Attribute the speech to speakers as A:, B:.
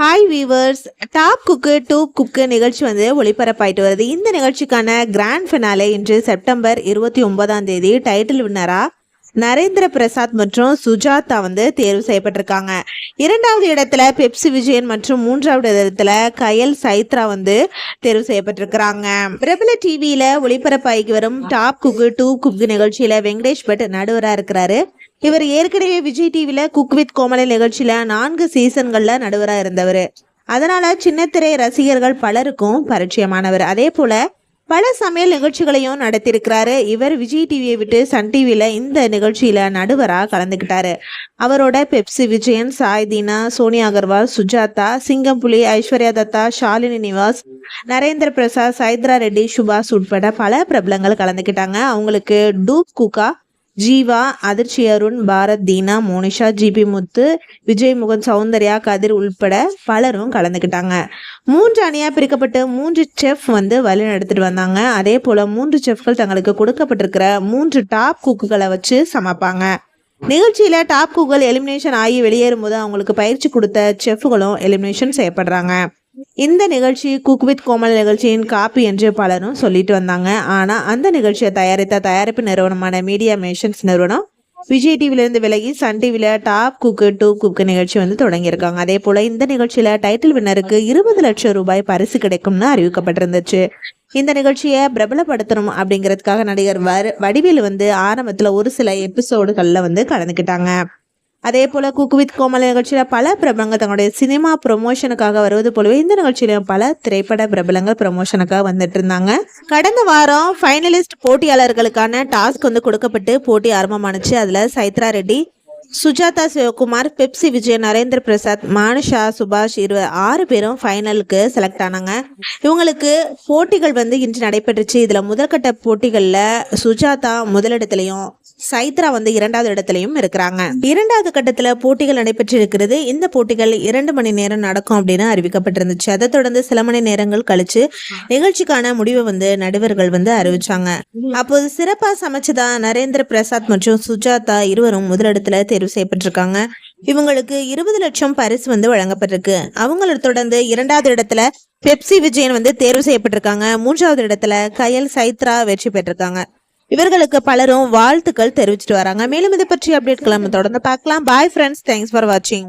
A: Hi viewers top cook dupe cook நிகழ்ச்சி வந்து ஒளிபரப்பாயிட்டு வருது. இந்த நிகழ்ச்சிக்கான கிராண்ட் ஃபினாலே இன்று செப்டம்பர் இருபத்தி ஒன்பதாம் தேதி டைட்டில் வின்னரா நரேந்திர பிரசாத் மற்றும் சுஜாதா வந்து தேர்வு செய்யப்பட்டிருக்காங்க. இரண்டாவது இடத்துல பெப்சி விஜயன் மற்றும் மூன்றாவது இடத்துல கயல் சைத்ரா வந்து தேர்வு செய்யப்பட்டிருக்கிறாங்க. பிரபல டிவியில ஒளிபரப்பாகி வரும் டாப் குக்கு டூ குக்கு நிகழ்ச்சியில வெங்கடேஷ் பட் நடுவராக இருக்கிறாரு. இவர் ஏற்கனவே விஜய் டிவியில் குக் வித் கோமலை நிகழ்ச்சியில் நான்கு சீசன்களில் நடுவராக இருந்தவர். அதனால் சின்னத்திரை ரசிகர்கள் பலருக்கும் பரிச்சயமானவர். அதே போல் பல சமையல் நிகழ்ச்சிகளையும் நடத்தியிருக்கிறாரு. இவர் விஜய் டிவியை விட்டு சன் டிவியில இந்த நிகழ்ச்சியில நடுவராக கலந்துக்கிட்டாரு அவரோட பெப்சி விஜயன் சாய் தீனா சோனியா அகர்வால் சுஜாதா சிங்கம்புலி ஐஸ்வர்யா தத்தா ஷாலினி நிவாஸ் நரேந்திர பிரசாத் சைத்ரா ரெட்டி சுபாஷ் உட்பட பல பிரபலங்கள் கலந்துக்கிட்டாங்க அவங்களுக்கு டூப் குக்கா ஜீவா அதிர்ச்சி அருண் பாரத் தீனா மோனிஷா ஜிபி முத்து விஜய் முகன் சௌந்தர்யா கதிர் உள்பட பலரும் கலந்துக்கிட்டாங்க. மூன்று அணியா பிரிக்கப்பட்டு மூன்று செஃப் வந்து வழி நடத்திட்டு வந்தாங்க. அதே போல மூன்று செஃப்கள் தங்களுக்கு கொடுக்கப்பட்டிருக்கிற மூன்று டாப் குக்குகளை வச்சு சமைப்பாங்க. நிகழ்ச்சியில டாப் குக்குகள் எலிமினேஷன் ஆகி வெளியேறும்போது அவங்களுக்கு பயிற்சி கொடுத்த செஃப்களும் எலிமினேஷன் செய்யப்படுறாங்க. இந்த நிகழ்ச்சி குக் வித் கோமல் நிகழ்ச்சியின் காப்பி என்று பலரும் சொல்லிட்டு வந்தாங்க. ஆனால் அந்த நிகழ்ச்சியை தயாரித்த தயாரிப்பு நிறுவனமான மீடியா மேஷன்ஸ் நிறுவனம் விஜய் டிவிலேருந்து விலகி சன் டிவியில் டாப் குக்கு டூ குக்கு நிகழ்ச்சி வந்து தொடங்கியிருக்காங்க. அதே போல் இந்த நிகழ்ச்சியில் டைட்டில் வின்னருக்கு இருபது லட்சம் ரூபாய் பரிசு கிடைக்கும்னு அறிவிக்கப்பட்டிருந்துச்சு. இந்த நிகழ்ச்சியை பிரபலப்படுத்தணும் அப்படிங்கிறதுக்காக நடிகர் வ வடிவேல் வந்து ஆரம்பத்தில் ஒரு சில எபிசோடுகளில் வந்து கலந்துக்கிட்டாங்க. அதே போல குக் வித் கோமல் நிகழ்ச்சியில் பல பிரபலங்கள் தங்களுடைய சினிமா ப்ரொமோஷனுக்காக வருவது போலவே இந்த நிகழ்ச்சியிலும் பல திரைப்பட பிரபலங்கள் ப்ரொமோஷனுக்காக வந்துட்டு இருந்தாங்க. கடந்த வாரம் ஃபைனலிஸ்ட் போட்டியாளர்களுக்கான டாஸ்க் வந்து கொடுக்கப்பட்டு போட்டி ஆரம்பமானுச்சு. அதில் சைத்ரா ரெட்டி சுஜாதா சிவகுமார் பெப்சி விஜய் நரேந்திர பிரசாத் மானுஷா சுபாஷ் இருவ ஆறு பேரும் ஃபைனலுக்கு செலக்ட் ஆனாங்க. இவங்களுக்கு போட்டிகள் வந்து இன்று நடைபெற்றுச்சு. இதில் முதற்கட்ட போட்டிகளில் சுஜாதா முதலிடத்துலையும் சைத்ரா வந்து இரண்டாவது இடத்துலையும் இருக்கிறாங்க. இரண்டாவது கட்டத்தில் போட்டிகள் நடைபெற்று இருக்கிறது இந்த போட்டிகள் இரண்டு மணி நேரம் நடக்கும் அப்படின்னு அறிவிக்கப்பட்டிருந்துச்சு. அதை தொடர்ந்து சில மணி நேரங்கள் கழிச்சு நிகழ்ச்சிக்கான முடிவை வந்து நடுவர்கள் வந்து அறிவிச்சாங்க. அப்போது சிறப்பாக சமைச்சதா நரேந்திர பிரசாத் மற்றும் சுஜாதா இருவரும் முதலிடத்துல தேர்வு செய்யப்பட்டிருக்காங்க. இவங்களுக்கு இருபது லட்சம் பரிசு வந்து வழங்கப்பட்டிருக்கு. அவங்கள தொடர்ந்து இரண்டாவது இடத்துல பெப்சி விஜயன் வந்து தேர்வு செய்யப்பட்டிருக்காங்க. மூன்றாவது இடத்துல கயல் சைத்ரா வெற்றி பெற்றிருக்காங்க. இவர்களுக்கு பலரும் வாழ்த்துக்கள் தெரிவிச்சிட்டு வராங்க. மேலும் இதை பற்றி அப்டேட்களை நம்ம தொடர்ந்து பார்க்கலாம். பாய் ஃப்ரெண்ட்ஸ் தேங்க்ஸ் ஃபார் வாட்சிங்